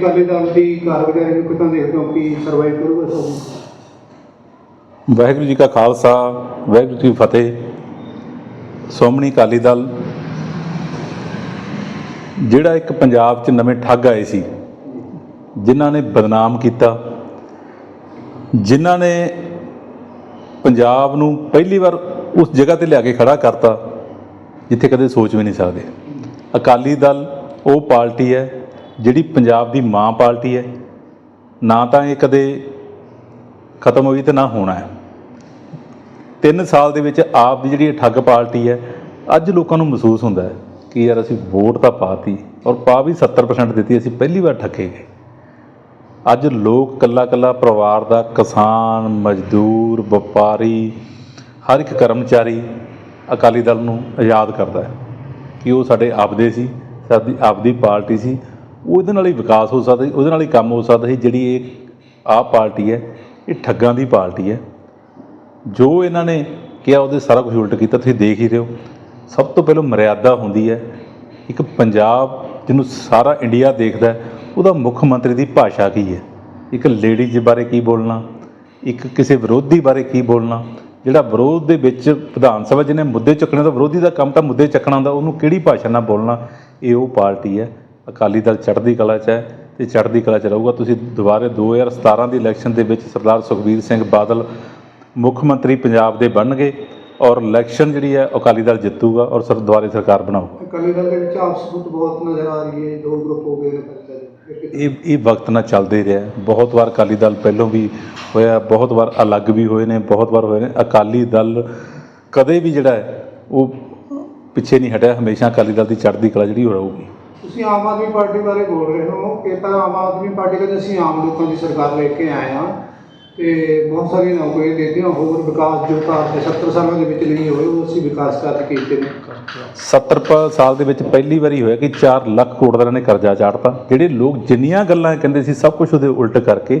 ਅਕਾਲੀ ਦਲ ਦੀ ਕਾਰਗੁਜ਼ਾਰੀ ਨੂੰ ਕਿਦਾਂ ਦੇਖਦੇ ਹੋ ਕਿ ਸਰਵਾਈਵ ਕਰੂਗਾ ਸੋ? ਵਾਹਿਗੁਰੂ ਜੀ ਕਾ ਖਾਲਸਾ, ਵਾਹਿਗੁਰੂ ਜੀ ਕੀ ਫਤਿਹ। ਸ਼੍ਰੋਮਣੀ ਅਕਾਲੀ ਦਲ, ਜਿਹੜਾ ਇੱਕ ਪੰਜਾਬ 'ਚ ਨਵੇਂ ਠੱਗ ਆਏ ਸੀ, ਜਿਨ੍ਹਾਂ ਨੇ ਬਦਨਾਮ ਕੀਤਾ, ਜਿਨ੍ਹਾਂ ਨੇ ਪੰਜਾਬ ਨੂੰ ਪਹਿਲੀ ਵਾਰ ਉਸ ਜਗ੍ਹਾ ਤੇ ਲਿਆ ਕੇ ਖੜਾ ਕਰਤਾ, ਜਿੱਥੇ ਕਦੇ ਸੋਚ ਵੀ ਨਹੀਂ ਸਕਦੇ। ਅਕਾਲੀ ਦਲ, ਉਹ ਪਾਰਟੀ ਹੈ ਜਿਹੜੀ ਪੰਜਾਬ ਦੀ ਮਾਂ ਪਾਰਟੀ ਹੈ, ਨਾ ਤਾਂ ਇਹ ਕਦੇ ਖਤਮ ਹੋਈ ਤੇ ਨਾ ਹੋਣਾ ਹੈ। ਤਿੰਨ ਸਾਲ ਦੇ ਵਿੱਚ ਆਪ ਦੀ ਜਿਹੜੀ ਇਹ ਠੱਗ ਪਾਰਟੀ ਹੈ, ਅੱਜ ਲੋਕਾਂ ਨੂੰ ਮਹਿਸੂਸ ਹੁੰਦਾ ਹੈ ਕਿ ਯਾਰ ਅਸੀਂ ਵੋਟ ਤਾਂ ਪਾਤੀ ਔਰ ਪਾ ਵੀ 70% ਦਿੱਤੀ, ਅਸੀਂ ਪਹਿਲੀ ਵਾਰ ਠੱਗੇ ਗਏ। ਅੱਜ ਲੋਕ ਕੱਲਾ ਕੱਲਾ ਪਰਿਵਾਰ ਦਾ ਕਿਸਾਨ, ਮਜ਼ਦੂਰ, ਵਪਾਰੀ, ਹਰ ਇੱਕ ਕਰਮਚਾਰੀ ਅਕਾਲੀ ਦਲ ਨੂੰ ਆਜ਼ਾਦ ਕਰਦਾ ਹੈ ਕਿ ਉਹ ਸਾਡੇ ਆਪਦੇ ਸੀ, ਸਾਡੀ ਆਪਦੀ ਪਾਰਟੀ ਸੀ ਉਹਦੇ ਨਾਲ ਹੀ ਵਿਕਾਸ ਹੋ ਸਕਦਾ ਸੀ, ਉਹਦੇ ਨਾਲ ਹੀ ਕੰਮ ਹੋ ਸਕਦਾ ਸੀ, ਜਿਹੜੀ ਇਹ ਆਪ ਪਾਰਟੀ ਹੈ, ਇਹ ਠੱਗਾਂ ਦੀ ਪਾਰਟੀ ਹੈ। ਜੋ ਇਹਨਾਂ ਨੇ ਕਿਹਾ, ਉਹਦੇ ਸਾਰਾ ਕੁਝ ਉਲਟ ਕੀਤਾ, ਤੁਸੀਂ ਦੇਖ ਹੀ ਰਹੇ ਹੋ। ਸਭ ਤੋਂ ਪਹਿਲਾਂ ਮਰਿਆਦਾ ਹੁੰਦੀ ਹੈ, ਇੱਕ ਪੰਜਾਬ ਜਿਹਨੂੰ ਸਾਰਾ ਇੰਡੀਆ ਦੇਖਦਾ ਉਹਦਾ ਮੁੱਖ ਮੰਤਰੀ ਦੀ ਭਾਸ਼ਾ ਕੀ ਹੈ? ਇੱਕ ਲੇਡੀਜ਼ ਬਾਰੇ ਕੀ ਬੋਲਣਾ? ਇੱਕ ਕਿਸੇ ਵਿਰੋਧੀ ਬਾਰੇ ਕੀ ਬੋਲਣਾ? ਜਿਹੜਾ ਵਿਰੋਧ ਦੇ ਵਿੱਚ ਵਿਧਾਨ ਸਭਾ, ਜਿਹਨੇ ਮੁੱਦੇ ਚੱਕਣੇ ਤਾਂ ਵਿਰੋਧੀ ਦਾ ਕੰਮ ਤਾਂ ਮੁੱਦੇ ਚੱਕਣਾ ਹੁੰਦਾ, ਉਹਨੂੰ ਕਿਹੜੀ ਭਾਸ਼ਾ ਨਾਲ ਬੋਲਣਾ? ਇਹ ਉਹ ਪਾਰਟੀ ਹੈ ਅਕਾਲੀ ਦਲ ਚੜ੍ਹਦੀ ਕਲਾ 'ਚ ਹੈ ਤੇ ਚੜ੍ਹਦੀ ਕਲਾ 'ਚ ਰਹੂਗਾ। ਤੁਸੀਂ ਦੁਬਾਰੇ 2017 ਦੀ ਇਲੈਕਸ਼ਨ ਦੇ ਵਿੱਚ ਸਰਦਾਰ ਸੁਖਬੀਰ ਸਿੰਘ ਬਾਦਲ ਮੁੱਖ ਮੰਤਰੀ ਪੰਜਾਬ ਦੇ ਬਣਨਗੇ ਔਰ ਇਲੈਕਸ਼ਨ ਜਿਹੜੀ ਹੈ ਅਕਾਲੀ ਦਲ ਜਿੱਤੂਗਾ ਔਰ ਸਰ ਦੁਬਾਰੇ ਸਰਕਾਰ ਬਣਾਊਗਾ। ਅਕਾਲੀ ਦਲ ਦੇ ਵਿੱਚ ਆਪਸ ਵਿੱਚ ਬਹੁਤ ਨਜ਼ਰ ਆ ਰਹੀ ਹੈ ਦੋ ਗਰੁੱਪ ਹੋ ਗਏ ਨੇ? ਇਹ ਇਹ ਵਕਤ ਨਾਲ ਚੱਲਦੇ ਰਿਹਾ। ਬਹੁਤ ਵਾਰ ਅਕਾਲੀ ਦਲ ਪਹਿਲੋਂ ਵੀ ਹੋਇਆ ਬਹੁਤ ਵਾਰ ਅਲੱਗ ਵੀ ਹੋਏ ਨੇ ਬਹੁਤ ਵਾਰ ਹੋਏ ਨੇ। ਅਕਾਲੀ ਦਲ ਕਦੇ ਵੀ ਜਿਹੜਾ ਹੈ ਉਹ ਪਿੱਛੇ ਨਹੀਂ ਹਟਿਆ। ਹਮੇਸ਼ਾ ਅਕਾਲੀ ਦਲ ਦੀ ਚੜ੍ਹਦੀ ਕਲਾ ਜਿਹੜੀ ਉਹ ਰਹੂਗੀ। ਤੁਸੀਂ ਆਮ ਆਦਮੀ ਪਾਰਟੀ ਬਾਰੇ ਬੋਲ ਰਹੇ ਹੋ। ਕਿ ਤਾਂ ਆਮ ਆਦਮੀ ਪਾਰਟੀ ਕਹਿੰਦੇ ਅਸੀਂ ਆਮ ਲੋਕਾਂ ਦੀ ਸਰਕਾਰ ਲੈ ਕੇ ਆਏ ਹਾਂ ਤੇ ਬਹੁਤ ਸਾਰੀਆਂ ਨੌਕਰੀਆਂ ਦਿੱਤੀਆਂ। ਹੋਰ ਵਿਕਾਸ ਜੋ ਭਾਰਤ ਦੇ 70 ਸਾਲਾਂ ਦੇ ਵਿੱਚ ਨਹੀਂ ਹੋਏ, ਉਹ ਅਸੀਂ ਵਿਕਾਸ ਕਰਕੇ ਕੀਤੇ ਨੇ। 70 ਸਾਲ ਦੇ ਵਿੱਚ ਪਹਿਲੀ ਵਾਰੀ ਹੋਇਆ ਕਿ 4 ਲੱਖ ਕਰੋੜ ਦਾ ਇਹਨਾਂ ਨੇ ਕਰਜ਼ਾ ਚਾੜਤਾ। ਜਿਹੜੇ ਲੋਕ ਜਿੰਨੀਆਂ ਗੱਲਾਂ ਕਹਿੰਦੇ ਸੀ, ਸਭ ਕੁਝ ਉਹਦੇ ਉਲਟ ਕਰਕੇ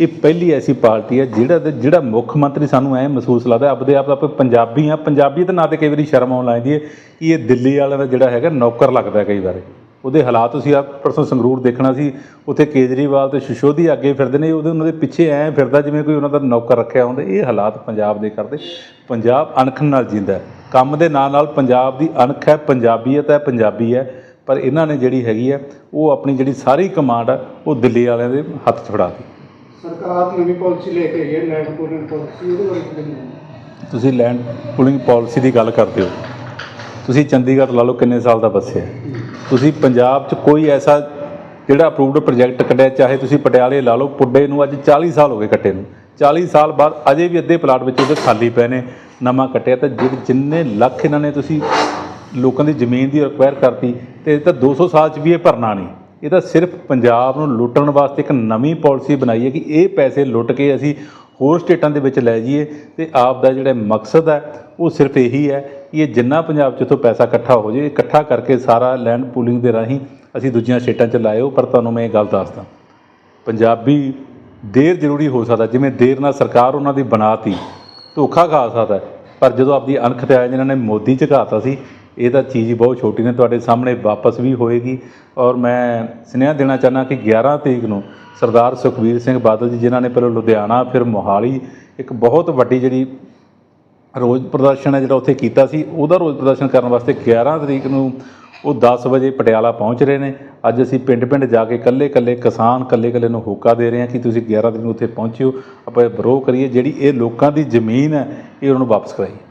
ਇਹ ਪਹਿਲੀ ਐਸੀ ਪਾਰਟੀ ਹੈ ਜਿਹੜਾ ਜਿਹੜਾ ਮੁੱਖ ਮੰਤਰੀ ਸਾਨੂੰ ਐ ਮਹਿਸੂਸ ਲੱਗਦਾ, ਆਪਦੇ ਆਪ ਆਪਾਂ ਪੰਜਾਬੀ ਆ ਪੰਜਾਬੀ ਤੇ ਨਾਂ ਤੇ ਕਈ ਵਾਰੀ ਸ਼ਰਮ ਆਉਣ ਲੱਗਦੀ ਹੈ ਕਿ ਇਹ ਦਿੱਲੀ ਵਾਲਿਆਂ ਦਾ ਜਿਹੜਾ ਹੈਗਾ ਨੌਕਰ ਲੱਗਦਾ ਕਈ ਵਾਰੀ। ਉਹਦੇ ਹਾਲਾਤ ਤੁਸੀਂ ਆ ਪਰਸੋਂ ਸੰਗਰੂਰ ਦੇਖਣਾ ਸੀ ਉੱਥੇ ਕੇਜਰੀਵਾਲ ਤੇ ਸ਼ਿਸ਼ੋਦੀ ਅੱਗੇ ਫਿਰਦੇ ਨੇ ਉਹਦੇ ਉਹਨਾਂ ਦੇ ਪਿੱਛੇ ਐ ਫਿਰਦਾ ਜਿਵੇਂ ਕੋਈ ਉਹਨਾਂ ਦਾ ਨੌਕਰ ਰੱਖਿਆ ਹੁੰਦਾ ਇਹ ਹਾਲਾਤ ਪੰਜਾਬ ਦੇ ਕਰਦੇ। ਪੰਜਾਬ ਅਣਖ ਨਾਲ ਜਿੰਦਾ। ਕੰਮ ਦੇ ਨਾਲ ਨਾਲ ਪੰਜਾਬ ਦੀ ਅਣਖ ਹੈ ਪੰਜਾਬੀਅਤ ਹੈ ਪੰਜਾਬੀ ਹੈ ਪਰ ਇਹਨਾਂ ਨੇ ਜਿਹੜੀ ਹੈਗੀ ਹੈ ਉਹ ਆਪਣੀ ਜਿਹੜੀ ਸਾਰੀ ਕਮਾਂਡ ਹੈ ਉਹ ਦਿੱਲੀ ਵਾਲਿਆਂ ਦੇ ਹੱਥ 'ਚ ਫੜਾ ਦਿੱਤੀ। ਸਰਕਾਰ ਨਵੀਂ ਪਾਲਿਸੀ ਲੈ ਕੇ ਆਈ ਹੈ ਲੈਂਡ ਪੂਲਿੰਗ ਪਾਲਿਸੀ ਉਹਦੇ ਬਾਰੇ ਕੀ ਤੁਸੀਂ ਲੈਂਡ ਪੂਲਿੰਗ ਪਾਲਿਸੀ ਦੀ ਗੱਲ ਕਰਦੇ ਹੋ। ਤੁਸੀਂ ਚੰਡੀਗੜ੍ਹ ਲਾ ਲਓ ਕਿੰਨੇ ਸਾਲ ਦਾ ਬੱਸਿਆ ਤੁਸੀਂ ਪੰਜਾਬ 'ਚ ਕੋਈ ਐਸਾ ਜਿਹੜਾ ਅਪਰੂਵਡ ਪ੍ਰੋਜੈਕਟ ਕੱਢਿਆ, ਚਾਹੇ ਤੁਸੀਂ ਪਟਿਆਲੇ ਲਾ ਲਓ, ਪੁੱਡੇ ਨੂੰ ਅੱਜ 40 ਸਾਲ ਹੋ ਗਏ ਕੱਟੇ ਨੂੰ। 40 ਸਾਲ ਬਾਅਦ ਅਜੇ ਵੀ ਅੱਧੇ ਪਲਾਟ ਵਿੱਚ ਉਹਦੇ ਖਾਲੀ ਪਏ ਨੇ, ਨਵਾਂ ਕੱਟਿਆ ਤਾਂ ਜਿਹੜੇ ਜਿੰਨੇ ਲੱਖ ਇਹਨਾਂ ਨੇ ਤੁਸੀਂ ਲੋਕਾਂ ਦੀ ਜ਼ਮੀਨ ਦੀ ਰਿਕੁਆਇਰ ਕਰਤੀ, ਤੇ ਇਹ ਤਾਂ 200 ਸਾਲ 'ਚ ਵੀ ਇਹ ਭਰਨਾ ਨਹੀਂ। ਇਹ ਤਾਂ ਸਿਰਫ ਪੰਜਾਬ ਨੂੰ ਲੁੱਟਣ ਵਾਸਤੇ ਇੱਕ ਨਵੀਂ ਪਾਲਿਸੀ ਬਣਾਈ ਹੈ ਕਿ ਇਹ ਪੈਸੇ ਲੁੱਟ ਕੇ ਅਸੀਂ ਹੋਰ ਸਟੇਟਾਂ ਦੇ ਵਿੱਚ ਲੈ ਜਾਈਏ ਤੇ ਆਪ ਦਾ ਜਿਹੜਾ ਮਕਸਦ ਹੈ, ਉਹ ਸਿਰਫ ਇਹੀ ਹੈ ਕਿ ਇਹ ਜਿੰਨਾ ਪੰਜਾਬ 'ਚ ਇੱਥੋਂ ਪੈਸਾ ਇਕੱਠਾ ਹੋ ਜੇ ਇਕੱਠਾ ਕਰਕੇ ਸਾਰਾ ਲੈਂਡ ਪੂਲਿੰਗ ਦੇ ਰਾਹੀਂ ਅਸੀਂ ਦੂਜੀਆਂ ਸਟੇਟਾਂ 'ਚ ਲਾਇਓ। ਪਰ ਤੁਹਾਨੂੰ ਮੈਂ ਇਹ ਗੱਲ ਦੱਸਦਾ, ਪੰਜਾਬੀ ਦੇਰ ਜ਼ਰੂਰੀ ਹੋ ਸਕਦਾ, ਜਿਵੇਂ ਦੇਰ ਨਾਲ ਸਰਕਾਰ ਉਹਨਾਂ ਦੀ ਬਣਾਤੀ, ਧੋਖਾ ਖਾ ਸਕਦਾ ਪਰ ਜਦੋਂ ਆਪਦੀ ਅਣਖ ਤੇ ਆਇਆ ਜਿਨ੍ਹਾਂ ਨੇ ਮੋਦੀ ਝਕਾਤਾ ਸੀ ਇਹ ਤਾਂ ਚੀਜ਼ ਹੀ ਬਹੁਤ ਛੋਟੀ ਨੇ, ਤੁਹਾਡੇ ਸਾਹਮਣੇ ਵਾਪਸ ਵੀ ਹੋਏਗੀ। ਔਰ ਮੈਂ ਸੁਨੇਹਾ ਦੇਣਾ ਚਾਹੁੰਦਾ ਕਿ 11 ਤਰੀਕ ਨੂੰ ਸਰਦਾਰ ਸੁਖਬੀਰ ਸਿੰਘ ਬਾਦਲ ਜੀ, ਜਿਨ੍ਹਾਂ ਨੇ ਪਹਿਲਾਂ ਲੁਧਿਆਣਾ, ਫਿਰ ਮੋਹਾਲੀ, ਇੱਕ ਬਹੁਤ ਵੱਡੀ ਜਿਹੜੀ ਰੋਜ਼ ਪ੍ਰਦਰਸ਼ਨ ਹੈ ਜਿਹੜਾ ਉੱਥੇ ਕੀਤਾ ਸੀ, ਉਹਦਾ ਰੋਜ਼ ਪ੍ਰਦਰਸ਼ਨ ਕਰਨ ਵਾਸਤੇ 11 ਤਰੀਕ ਨੂੰ ਉਹ 10 ਵਜੇ ਪਟਿਆਲਾ ਪਹੁੰਚ ਰਹੇ ਨੇ। ਅੱਜ ਅਸੀਂ ਪਿੰਡ-ਪਿੰਡ ਜਾ ਕੇ ਕੱਲੇ-ਕੱਲੇ ਕਿਸਾਨ ਕੱਲੇ-ਕੱਲੇ ਨੂੰ ਹੋਕਾ ਦੇ ਰਹੇ ਹਾਂ ਕਿ ਤੁਸੀਂ 11 ਤਰੀਕ ਨੂੰ ਉੱਥੇ ਪਹੁੰਚਿਓ, ਆਪਾਂ ਵਿਰੋਹ ਕਰੀਏ। ਜਿਹੜੀ ਇਹ ਲੋਕਾਂ ਦੀ ਜ਼ਮੀਨ ਹੈ, ਇਹ ਉਹਨਾਂ ਨੂੰ ਵਾਪਸ ਕਰਾਈਏ।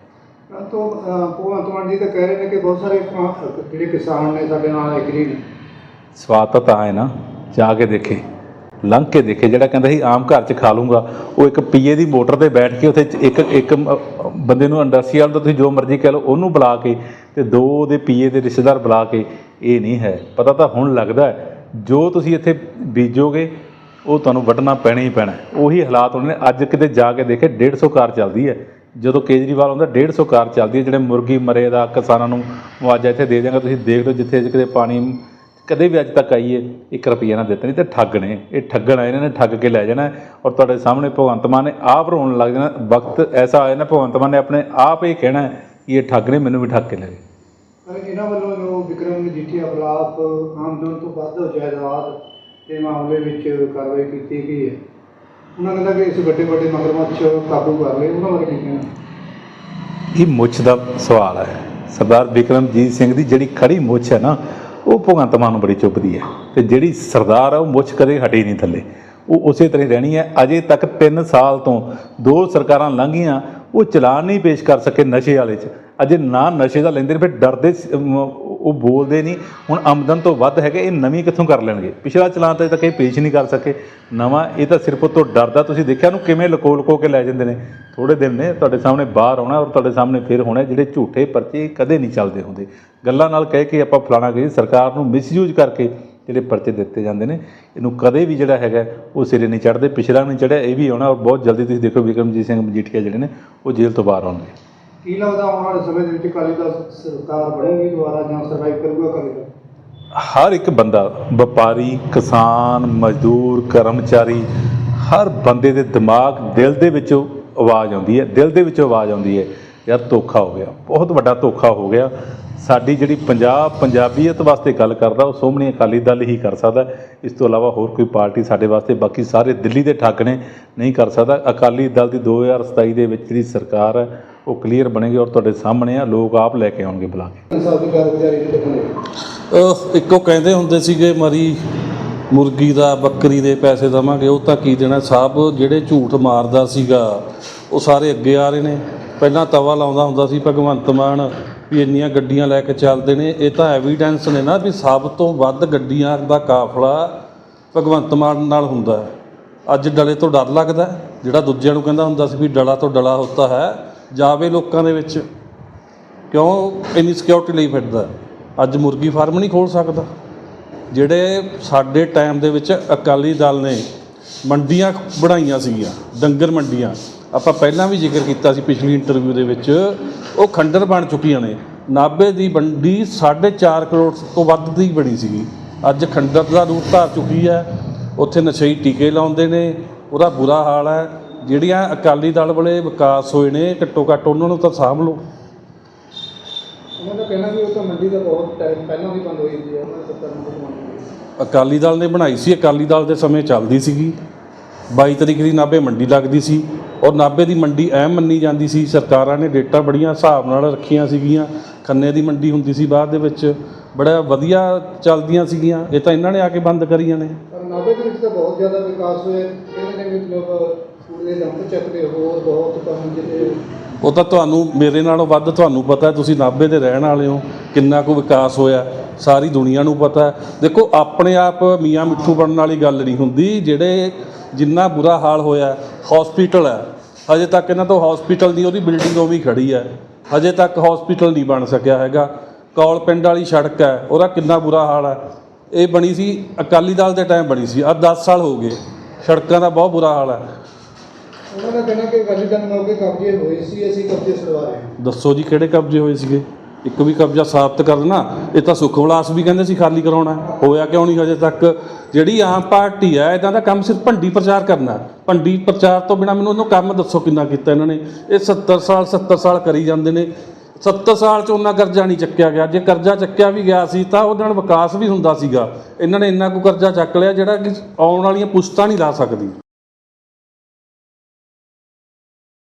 ਪਰੰਤੂ ਭਗਵੰਤ ਮਾਨ ਜੀ ਤਾਂ ਕਹਿ ਰਹੇ ਨੇ ਕਿ ਬਹੁਤ ਸਾਰੇ ਅਹ, ਜਿਹੜੇ ਕਿਸਾਨ ਨੇ ਸਾਡੇ ਨਾਲ ਐਗਰੀ ਨੇ। ਸਵਾਦ ਤਾਂ ਤਾਂ ਹੈ ਨਾ ਜਾ ਕੇ ਦੇਖੇ ਲੰਘ ਕੇ ਦੇਖੇ ਜਿਹੜਾ ਕਹਿੰਦਾ ਸੀ ਆਮ ਘਰ 'ਚ ਖਾ ਲੂੰਗਾ। ਉਹ ਇੱਕ ਪੀਏ ਦੀ ਮੋਟਰ ਤੇ ਬੈਠ ਕੇ ਉੱਥੇ ਇੱਕ ਇੱਕ ਮ- ਬੰਦੇ ਨੂੰ ਇੰਡਸਟਰੀਅਲ ਦਾ ਤੁਸੀਂ ਜੋ ਮਰਜ਼ੀ ਕਹਿ ਲਓ ਉਹਨੂੰ ਬੁਲਾ ਕੇ ਤੇ ਦੋ ਉਹਦੇ ਪੀਏ ਦੇ ਰਿਸ਼ਤੇਦਾਰ ਬੁਲਾ ਕੇ ਇਹ ਨਹੀਂ ਹੈ। ਪਤਾ ਤਾਂ ਹੁਣ ਲੱਗਦਾ ਹੈ ਜੋ ਤੁਸੀਂ ਇੱਥੇ ਬੀਜੋਗੇ ਉਹ ਤੁਹਾਨੂੰ ਵੱਢਣਾ ਪੈਣਾ ਹੀ ਪੈਣਾ ਹੈ। ਉਹੀ ਹਾਲਾਤ ਉਹਨਾਂ ਨੇ। ਅੱਜ ਕਿਤੇ ਜਾ ਕੇ ਦੇਖੇ 150 ਕਾਰ ਚੱਲਦੀ ਹੈ। ਜਦੋਂ ਕੇਜਰੀਵਾਲ ਆਉਂਦਾ 150 ਕਾਰ ਚੱਲਦੀ ਹੈ, ਜਿਹੜੇ ਮੁਰਗੀ ਮਰੇ ਦਾ, ਕਿਸਾਨਾਂ ਨੂੰ ਮੁਆਵਜ਼ਾ ਇੱਥੇ ਦੇ ਦਿਆਂਗਾ, ਤੁਸੀਂ ਦੇਖ ਲਓ ਜਿੱਥੇ ਕਿਤੇ ਪਾਣੀ ਕਦੇ ਵੀ ਅੱਜ ਤੱਕ ਆਈਏ 1 ਰੁਪਈਆ ਨਾ ਦਿੱਤਾ ਨਹੀਂ ਤੇ ਠੱਗ ਨੇ, ਇਹ ਠੱਗਣ ਆਏ ਨੇ, ਇਹਨਾਂ ਨੇ ਠੱਗ ਕੇ ਲੈ ਜਾਣਾ ਔਰ ਤੁਹਾਡੇ ਸਾਹਮਣੇ ਭਗਵੰਤ ਮਾਨ ਨੇ ਆਪ ਰੋਣ ਲੱਗ ਜਾਣਾ, ਵਕਤ ਐਸਾ ਆਇਆ ਨਾ ਭਗਵੰਤ ਮਾਨ ਨੇ ਆਪਣੇ ਆਪ ਇਹ ਕਹਿਣਾ ਕਿ ਇਹ ਠੱਗ ਨੇ, ਮੈਨੂੰ ਵੀ ਠੱਗ ਕੇ ਲੈ ਗਏ। ਇਹਨਾਂ ਵੱਲੋਂ ਜੋ ਵਿਕਰਮ ਮਜੀਠੀਆ ਖਿਲਾਫ ਆਮਦਨ ਤੋਂ ਵੱਧ ਜਾਇਦਾਦ ਦੇ ਮਾਮਲੇ ਵਿੱਚ ਕਾਰਵਾਈ ਕੀਤੀ ਗਈ ਹੈ। ਉਹਨਾਂ ਕਹਿੰਦਾ ਕਿ ਇਸ ਵੱਡੇ ਵੱਡੇ ਮਗਰਮੱਛ ਕਾਬੂ ਕਰ ਲਏ, ਉਹਨਾਂ ਬਾਰੇ ਕੀ ਕਹਿਣਾ? ਇਹ ਮੁੱਛ ਦਾ ਸਵਾਲ ਹੈ। ਸਰਦਾਰ ਬਿਕਰਮਜੀਤ ਸਿੰਘ ਦੀ ਜਿਹੜੀ ਖੜੀ ਮੁੱਛ ਹੈ ਨਾ, ਉਹ ਭਗਵੰਤ ਮਾਨ ਨੂੰ ਬੜੀ ਚੁੱਭਦੀ ਹੈ ਤੇ ਜਿਹੜੀ ਸਰਦਾਰ ਹੈ ਉਹ ਮੁੱਛ ਕਦੇ ਹਟੀ ਨਹੀਂ ਥੱਲੇ। ਉਹ ਉਸੇ ਤਰ੍ਹਾਂ ਹੀ ਰਹਿਣੀ ਹੈ। ਅਜੇ ਤੱਕ 3 ਸਾਲ ਤੋਂ ਦੋ ਸਰਕਾਰਾਂ ਲੰਘੀਆਂ, ਉਹ ਚਲਾਨ ਨਹੀਂ ਪੇਸ਼ ਕਰ ਸਕੇ ਨਸ਼ੇ ਵਾਲੇ 'ਚ। ਅਜੇ ਨਾ ਨਸ਼ੇ ਦਾ ਲੈਂਦੇ ਨੇ ਫਿਰ ਡਰਦੇ ਉਹ ਬੋਲਦੇ ਨਹੀਂ। ਹੁਣ ਆਮਦਨ ਤੋਂ ਵੱਧ ਹੈਗੇ, ਇਹ ਨਵੀਂ ਕਿੱਥੋਂ ਕਰ ਲੈਣਗੇ? ਪਿਛਲਾ ਚਲਾਨ ਤਾਂ ਅਜੇ ਤੱਕ ਇਹ ਪੇਸ਼ ਨਹੀਂ ਕਰ ਸਕੇ। ਨਵਾਂ, ਇਹ ਤਾਂ ਸਿਰਫ ਉਹ ਤੋਂ ਡਰਦਾ ਤੁਸੀਂ ਦੇਖਿਆ ਉਹਨੂੰ ਕਿਵੇਂ ਲਕੋ ਲਕੋ ਕੇ ਲੈ ਜਾਂਦੇ ਨੇ। ਥੋੜੇ ਦਿਨ ਨੇ, ਤੁਹਾਡੇ ਸਾਹਮਣੇ ਬਾਹਰ ਆਉਣਾ ਔਰ ਤੁਹਾਡੇ ਸਾਹਮਣੇ ਫਿਰ ਹੋਣਾ ਜਿਹੜੇ ਝੂਠੇ ਪਰਚੇ ਕਦੇ ਨਹੀਂ ਚੱਲਦੇ ਹੁੰਦੇ। ਗੱਲਾਂ ਨਾਲ ਕਹਿ ਕੇ ਆਪਾਂ ਫਲਾਣਾ ਕਹੀ ਸਰਕਾਰ ਨੂੰ ਮਿਸਯੂਜ਼ ਕਰਕੇ ਜਿਹੜੇ ਪਰਚੇ ਦਿੱਤੇ ਜਾਂਦੇ ਨੇ, ਇਹਨੂੰ ਕਦੇ ਵੀ ਜਿਹੜਾ ਹੈਗਾ, ਉਹ ਸਿਰੇ ਨਹੀਂ ਚੜਦੇ ਪਿਛਲਾ ਨਹੀਂ ਚੜਿਆ ਇਹ ਵੀ ਆਉਣਾ ਔਰ ਬਹੁਤ ਜਲਦੀ ਤੁਸੀਂ ਦੇਖੋ ਵਿਕਰਮਜੀਤ ਸਿੰਘ, ਮਜੀਠੀਆ ਜਿਹੜੇ ਨੇ, ਉਹ ਜੇਲ੍ਹ ਤੋਂ ਬਾਹਰ ਆਉਣਗੇ। ਕੀ ਲੱਗਦਾ ਆਉਣ ਵਾਲੇ ਸਮੇਂ ਦੇ ਵਿੱਚ ਅਕਾਲੀ ਦਲ ਸਰਕਾਰ ਬਣੇਗੀ ਦੁਬਾਰਾ ਜਾਂ ਸਰਵਾਈਵ ਕਰੂਗਾ ਅਕਾਲੀ ਦਲ? ਹਰ ਇੱਕ ਬੰਦਾ, ਵਪਾਰੀ, ਕਿਸਾਨ, ਮਜ਼ਦੂਰ, ਕਰਮਚਾਰੀ, ਹਰ ਬੰਦੇ ਦੇ ਦਿਮਾਗ, ਦਿਲ ਦੇ ਵਿੱਚੋਂ ਆਵਾਜ਼ ਆਉਂਦੀ ਹੈ, ਦਿਲ ਦੇ ਵਿੱਚੋਂ ਆਵਾਜ਼ ਆਉਂਦੀ ਹੈ, ਯਾਰ ਧੋਖਾ ਹੋ ਗਿਆ, ਬਹੁਤ ਵੱਡਾ ਧੋਖਾ ਹੋ ਗਿਆ। ਸਾਡੀ ਜਿਹੜੀ ਪੰਜਾਬ, ਪੰਜਾਬੀਅਤ ਵਾਸਤੇ ਗੱਲ ਕਰਦਾ, ਉਹ ਸੋਹਣੀ ਅਕਾਲੀ ਦਲ ਹੀ ਕਰ ਸਕਦਾ ਇਸ ਤੋਂ ਇਲਾਵਾ ਹੋਰ ਕੋਈ ਪਾਰਟੀ ਸਾਡੇ ਵਾਸਤੇ, ਬਾਕੀ ਸਾਰੇ ਦਿੱਲੀ ਦੇ ਠੱਗ ਨੇ, ਨਹੀਂ ਕਰ ਸਕਦਾ। ਅਕਾਲੀ ਦਲ ਦੀ 2027 ਦੇ ਵਿੱਚ ਜਿਹੜੀ ਸਰਕਾਰ ਹੈ ਉਹ ਕਲੀਅਰ ਬਣੇਗੀ ਔਰ ਤੁਹਾਡੇ ਸਾਹਮਣੇ ਆ ਲੋਕ ਆਪ ਲੈ ਕੇ ਆਉਣਗੇ ਬੁਲਾ ਕੇ। ਅਹ ਇੱਕੋ ਕਹਿੰਦੇ ਹੁੰਦੇ ਸੀਗੇ ਮਰੀ ਮੁਰਗੀ ਦਾ ਬੱਕਰੀ ਦੇ ਪੈਸੇ ਦਵਾਂਗੇ ਉਹ ਤਾਂ ਕੀ ਦੇਣਾ? ਸਭ ਜਿਹੜੇ ਝੂਠ ਮਾਰਦਾ ਸੀਗਾ ਉਹ ਸਾਰੇ ਅੱਗੇ ਆ ਰਹੇ ਨੇ। ਪਹਿਲਾਂ ਤਵਾ ਲਾਉਂਦਾ ਹੁੰਦਾ ਸੀ ਭਗਵੰਤ ਮਾਨ ਵੀ ਇੰਨੀਆਂ ਗੱਡੀਆਂ ਲੈ ਕੇ ਚੱਲਦੇ ਨੇ। ਇਹ ਤਾਂ ਐਵੀਡੈਂਸ ਨੇ ਨਾ ਵੀ ਸਭ ਤੋਂ ਵੱਧ ਗੱਡੀਆਂ ਦਾ ਕਾਫਲਾ ਭਗਵੰਤ ਮਾਨ ਨਾਲ ਹੁੰਦਾ ਹੈ। ਅੱਜ ਡਲੇ ਤੋਂ ਡਰ ਲੱਗਦਾ ਹੈ। ਜਿਹੜਾ ਦੂਜਿਆਂ ਨੂੰ ਕਹਿੰਦਾ ਹੁੰਦਾ ਸੀ ਵੀ ਡਲਾ ਤੋਂ ਡਲਾ ਹੁੰਦਾ ਹੈ। ਜਾਵੇ ਲੋਕਾਂ ਦੇ ਵਿੱਚ। ਕਿਉਂ? ਇੰਨੀ ਸਿਕਿਉਰਿਟੀ ਲਈ ਫਿਰਦਾ। ਅੱਜ ਮੁਰਗੀ ਫਾਰਮ ਨਹੀਂ ਖੋਲ ਸਕਦਾ। ਜਿਹੜੇ ਸਾਡੇ ਟਾਈਮ ਦੇ ਵਿੱਚ ਅਕਾਲੀ ਦਲ ਨੇ ਮੰਡੀਆਂ ਬਣਾਈਆਂ ਸੀਗੀਆਂ, ਡੰਗਰ ਮੰਡੀਆਂ। ਆਪਾਂ ਪਹਿਲਾਂ ਵੀ ਜ਼ਿਕਰ ਕੀਤਾ ਸੀ ਪਿਛਲੀ ਇੰਟਰਵਿਊ ਦੇ ਵਿੱਚ, ਉਹ ਖੰਡਰ ਬਣ ਚੁੱਕੀਆਂ ਨੇ। ਨਾਭੇ ਦੀ ਮੰਡੀ 4.5 ਕਰੋੜ ਤੋਂ ਵੱਧ ਦੀ ਬਣੀ ਸੀਗੀ। ਅੱਜ ਖੰਡਰ ਦਾ ਰੂਪ ਧਾਰ ਚੁੱਕੀ ਹੈ। ਉੱਥੇ ਨਸ਼ਈ ਟੀਕੇ ਲਾਉਂਦੇ ਨੇ। ਉਹਦਾ ਬੁਰਾ ਹਾਲ ਹੈ। ਜਿਹੜੀਆਂ ਅਕਾਲੀ ਦਲ ਵਾਲੇ ਵਿਕਾਸ ਹੋਏ ਨੇ ਘੱਟੋ ਘੱਟ ਉਹਨਾਂ ਨੂੰ ਤਾਂ ਸਾਂਭ ਲਓ। ਉਹਨਾਂ ਦਾ ਕਹਿਣਾ ਵੀ ਉਹ ਤਾਂ ਮੰਡੀ ਦਾ ਬਹੁਤ ਟਾਈਮ ਪਹਿਲਾਂ ਵੀ ਬੰਦ ਹੋਈ ਸੀ ਉਹਨਾਂ ਦੀ ਸਰਕਾਰ ਨੂੰ ਬਣਾਉਣੀ ਅਕਾਲੀ ਦਲ ਨੇ ਬਣਾਈ ਸੀ ਅਕਾਲੀ ਦਲ ਦੇ ਸਮੇਂ ਚੱਲਦੀ ਸੀਗੀ। 22 ਤਰੀਕ ਦੀ ਨਾਭੇ ਮੰਡੀ ਲੱਗਦੀ ਸੀ। ਔਰ ਨਾਭੇ ਦੀ ਮੰਡੀ ਐਮ ਮੰਨੀ ਜਾਂਦੀ ਸੀ। ਸਰਕਾਰਾਂ ਨੇ ਡੇਟਾ ਬੜੀਆਂ ਹਿਸਾਬ ਨਾਲ ਰੱਖੀਆਂ ਸੀਗੀਆਂ। ਖੰਨੇ ਦੀ ਮੰਡੀ ਹੁੰਦੀ ਸੀ ਬਾਅਦ ਦੇ ਵਿੱਚ। ਬੜਾ ਵਧੀਆ ਚੱਲਦੀਆਂ ਸੀਗੀਆਂ। ਇਹ ਤਾਂ ਇਹਨਾਂ ਨੇ ਆ ਕੇ ਬੰਦ ਕਰੀਆਂ ਨੇ। ਪਰ ਨਾਭੇ ਦੇ ਵਿੱਚ ਤਾਂ ਬਹੁਤ ਜ਼ਿਆਦਾ ਵਿਕਾਸ ਹੋਇਆ। ਕਹਿੰਦੇ ਨੇ ਵੀ ਲੋਕ ਕੂੜੇ ਡੰਪ ਚੱਕਦੇ ਹੋਰ ਬਹੁਤ ਕੰਮ ਜਿਹੜੇ ਉਹ ਤਾਂ ਤੁਹਾਨੂੰ ਮੇਰੇ ਨਾਲੋਂ ਵੱਧ ਤੁਹਾਨੂੰ ਪਤਾ ਤੁਸੀਂ ਨਾਭੇ ਦੇ ਰਹਿਣ ਵਾਲੇ ਹੋ, ਕਿੰਨਾ ਕੁ ਵਿਕਾਸ ਹੋਇਆ, ਸਾਰੀ ਦੁਨੀਆ ਨੂੰ ਪਤਾ ਹੈ। ਦੇਖੋ, ਆਪਣੇ ਆਪ ਮੀਆਂ ਮਿੱਠੂ ਬਣਨ ਵਾਲੀ ਗੱਲ ਨਹੀਂ ਹੁੰਦੀ, ਜਿਹੜੇ ਜਿੰਨਾ ਬੁਰਾ ਹਾਲ ਹੋਇਆ ਹਸਪੀਟਲ ਹੈ। ਹਜੇ ਤੱਕ ਇਹਨਾਂ ਤੋਂ ਹਸਪੀਟਲ ਦੀ ਉਹਦੀ ਬਿਲਡਿੰਗ ਉਹ ਵੀ ਖੜੀ ਹੈ। ਹਜੇ ਤੱਕ ਹਸਪੀਟਲ ਨਹੀਂ ਬਣ ਸਕਿਆ ਹੈਗਾ। ਕੌਲ ਪਿੰਡ ਵਾਲੀ ਸੜਕ ਹੈ, ਉਹਦਾ ਕਿੰਨਾ ਬੁਰਾ ਹਾਲ ਹੈ। ਇਹ ਬਣੀ ਸੀ, ਅਕਾਲੀ ਦਲ ਦੇ ਟਾਈਮ ਬਣੀ ਸੀ ਆ 10 ਸਾਲ ਹੋ ਗਏ। ਸੜਕਾਂ ਦਾ ਬਹੁਤ ਬੁਰਾ ਹਾਲ ਹੈ। ਉਹਨਾਂ ਦਾ ਕਹਿਣਾ ਕਿ ਅਕਾਲੀ ਦਲ ਕਬਜ਼ੇ ਹੋਏ ਸੀ, ਅਸੀਂ ਕਬਜ਼ੇ ਛੁਡਵਾ ਰਹੇ ਹਾਂ। ਦੱਸੋ ਜੀ ਕਿਹੜੇ ਕਬਜ਼ੇ ਹੋਏ ਸੀਗੇ? ਇੱਕ ਵੀ ਕਬਜ਼ਾ ਸਾਬਤ ਕਰ ਦੇਣਾ ਇਹ ਤਾਂ ਸੁੱਖ ਵਿਲਾਸ ਵੀ ਕਹਿੰਦੇ ਸੀ ਖਾਲੀ ਕਰਾਉਣਾ। ਹੈ। ਹੋਇਆ ਕਿਉਂ ਨਹੀਂ ਹਜੇ ਤੱਕ? ਜਿਹੜੀ ਆਮ ਪਾਰਟੀ ਹੈ ਇਹਨਾਂ ਦਾ ਕੰਮ ਸਿਰਫ ਭੰਡੀ ਪ੍ਰਚਾਰ ਕਰਨਾ। ਹੈ। ਭੰਡੀ ਪ੍ਰਚਾਰ ਤੋਂ ਬਿਨਾ ਮੈਨੂੰ ਉਹਨੂੰ ਕੰਮ ਦੱਸੋ ਕਿੰਨਾ ਕੀਤਾ ਇਹਨਾਂ ਨੇ। ਇਹ 70 ਸਾਲ 70 ਸਾਲ ਕਰੀ ਜਾਂਦੇ ਨੇ। 70 ਸਾਲ ਚ ਉਹਨਾਂ ਕਰਜ਼ਾ ਨਹੀਂ ਚੱਕਿਆ ਗਿਆ। ਜੇ ਕਰਜ਼ਾ ਚੱਕਿਆ ਵੀ ਗਿਆ ਸੀ, ਤਾਂ ਉਹਦੇ ਨਾਲ ਵਿਕਾਸ ਵੀ ਹੁੰਦਾ ਸੀਗਾ। ਇਹਨਾਂ ਨੇ ਇੰਨਾ ਕੁ ਕਰਜ਼ਾ ਚੱਕ ਲਿਆ ਜਿਹੜਾ ਕਿ ਆਉਣ ਵਾਲੀਆਂ ਪੁਸ਼ਤਾਂ ਨਹੀਂ ਲਾ ਸਕਦੀ।